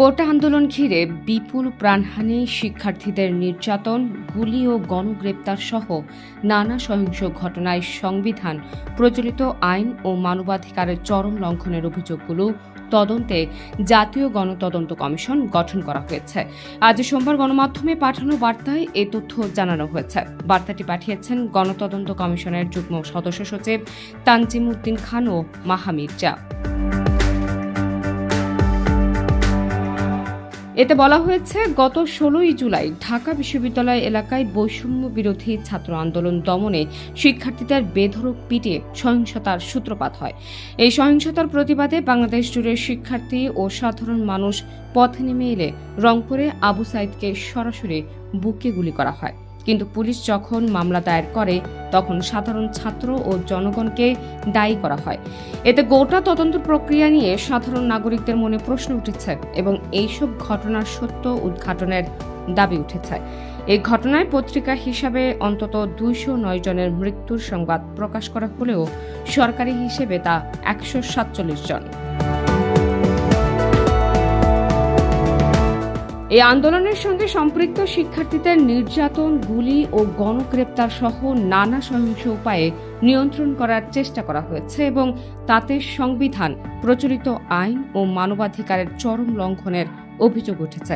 কোটা আন্দোলন ঘিরে বিপুল প্রাণহানি, শিক্ষার্থীদের নির্যাতন, গুলি ও গণগ্রেপ্তার সহ নানা সহিংস ঘটনায় সংবিধান, প্রচলিত আইন ও মানবাধিকারের চরম লঙ্ঘনের অভিযোগগুলো তদন্তে জাতীয় গণতদন্ত কমিশন গঠন করা হয়েছে। আজ সোমবার গণমাধ্যমে পাঠানো বার্তায় এ তথ্য জানানো হয়েছে। বার্তাটি পাঠিয়েছেন গণতদন্ত কমিশনের যুগ্ম সদস্য সচিব তানজিম উদ্দিন খান ও মাহা মির্জা এতে বলা হয়েছে, গত ষোলোই জুলাই ঢাকা বিশ্ববিদ্যালয় এলাকায় বৈষম্য বিরোধী ছাত্র আন্দোলন দমনে শিক্ষার্থীদের বেধরক পিটে সহিংসতার সূত্রপাত হয়। এই সহিংসতার প্রতিবাদে বাংলাদেশ জুড়ে শিক্ষার্থী ও সাধারণ মানুষ পথে নেমে এলে রংপুরে আবু সাইদকে সরাসরি বুকে গুলি করা হয়। কিন্তু পুলিশ যখন মামলা দায়ের করে, তখন সাধারণ ছাত্র ও জনগণকে দায়ী করা হয়। এতে গোটা তদন্ত প্রক্রিয়া নিয়ে সাধারণ নাগরিকদের মনে প্রশ্ন উঠেছে এবং এইসব ঘটনার সত্য উদ্ঘাটনের দাবি উঠেছে। এই ঘটনায় পত্রিকা হিসাবে অন্তত দুইশো নয় জনের মৃত্যুর সংবাদ প্রকাশ করা হলেও সরকারি হিসেবে তা একশো সাতচল্লিশ জন। এই আন্দোলনের সঙ্গে সম্পৃক্ত শিক্ষার্থীদের নির্যাতন, গুলি ও গণগ্রেপ্তার সহ নানা সহিংস উপায়ে নিয়ন্ত্রণ করার চেষ্টা করা হয়েছে এবং তাতে সংবিধান, প্রচলিত আইন ও মানবাধিকারের চরম লঙ্ঘনের অভিযোগ উঠেছে।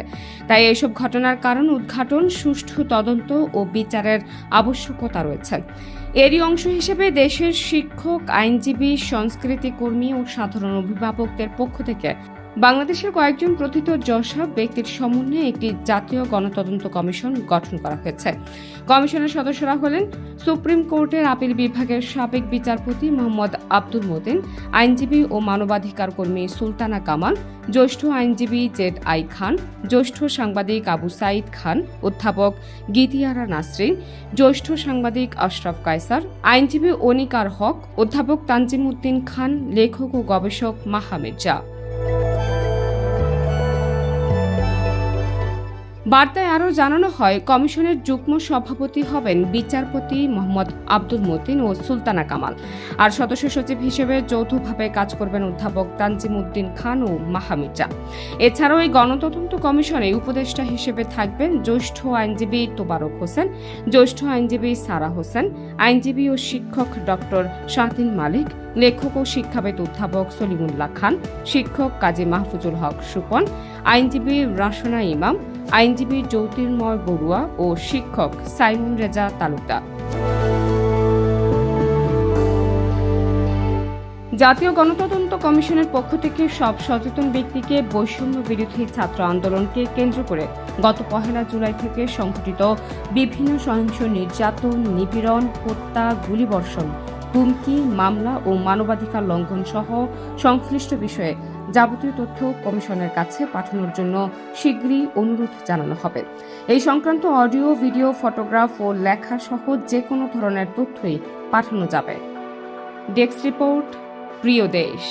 তাই এসব ঘটনার কারণ উদ্ঘাটন, সুষ্ঠু তদন্ত ও বিচারের আবশ্যকতা রয়েছে। এরই অংশ হিসেবে দেশের শিক্ষক, আইনজীবী সংস্কৃতি কর্মী ও সাধারণ অভিভাবকদের পক্ষ থেকে বাংলাদেশের কয়েকজন প্রথিত যশা ব্যক্তির সমন্বয়ে একটি জাতীয় গণতদন্ত কমিশন গঠন করা হয়েছে। কমিশনের সদস্যরা হলেন সুপ্রিম কোর্টের আপিল বিভাগের সাবেক বিচারপতি মোহাম্মদ আব্দুল মতিন, আইনজীবী ও মানবাধিকার কর্মী সুলতানা কামাল, জ্যেষ্ঠ আইনজীবী জেড আই খান, জ্যেষ্ঠ সাংবাদিক আবু সাইদ খান, অধ্যাপক গীতিয়ারা নাসরিন, জ্যেষ্ঠ সাংবাদিক আশরাফ কায়সার, আইনজীবী অনিকার হক, অধ্যাপক তানজিম উদ্দিন খান, লেখক ও গবেষক মাহা মির্জা। বার্তায় আরও জানানো হয়, কমিশনের যুগ্ম সভাপতি হবেন বিচারপতি মোহাম্মদ আব্দুল মতিন ও সুলতানা কামাল। আর সদস্য সচিব হিসেবে যৌথভাবে কাজ করবেন অধ্যাপক তানজিম উদ্দিন খান ও মাহামির্জা এছাড়াও এই গণতদন্ত কমিশনে উপদেষ্টা হিসেবে থাকবেন জ্যেষ্ঠ আইনজীবী তোবারক হোসেন, জ্যেষ্ঠ আইনজীবী সারা হোসেন, আইনজীবী ও শিক্ষক ডক্টর শাহদিন মালিক, লেখক ও শিক্ষাবিদ অধ্যাপক সলিমুল্লাহ খান, শিক্ষক কাজী মাহফুজুল হক সুপন, আইনজীবী রাসনা ইমাম আইনজীবী জ্যোতির্ময় বড়ুয়া ও শিক্ষক সাইমুন রেজা তালুকদার। জাতীয় গণতদন্ত কমিশনের পক্ষ থেকে সব সচেতন ব্যক্তিকে বৈষম্য বিরোধী ছাত্র আন্দোলনকে কেন্দ্র করে গত পহেলা জুলাই থেকে সংঘটিত বিভিন্ন সহিংস নির্যাতন, নিপীড়ন, হত্যা, গুলিবর্ষণ, হুমকি, মামলা ও মানবাধিকার লঙ্ঘন সহ সংশ্লিষ্ট বিষয়ে যাবতীয় তথ্য কমিশনের কাছে পাঠানোর জন্য শীঘ্রই অনুরোধ জানানো হবে। এই সংক্রান্ত অডিও, ভিডিও, ফটোগ্রাফ ও লেখা সহ যে কোনো ধরনের তথ্যই পাঠানো যাবে। ডেস্ক রিপোর্ট, প্রিয় দেশ।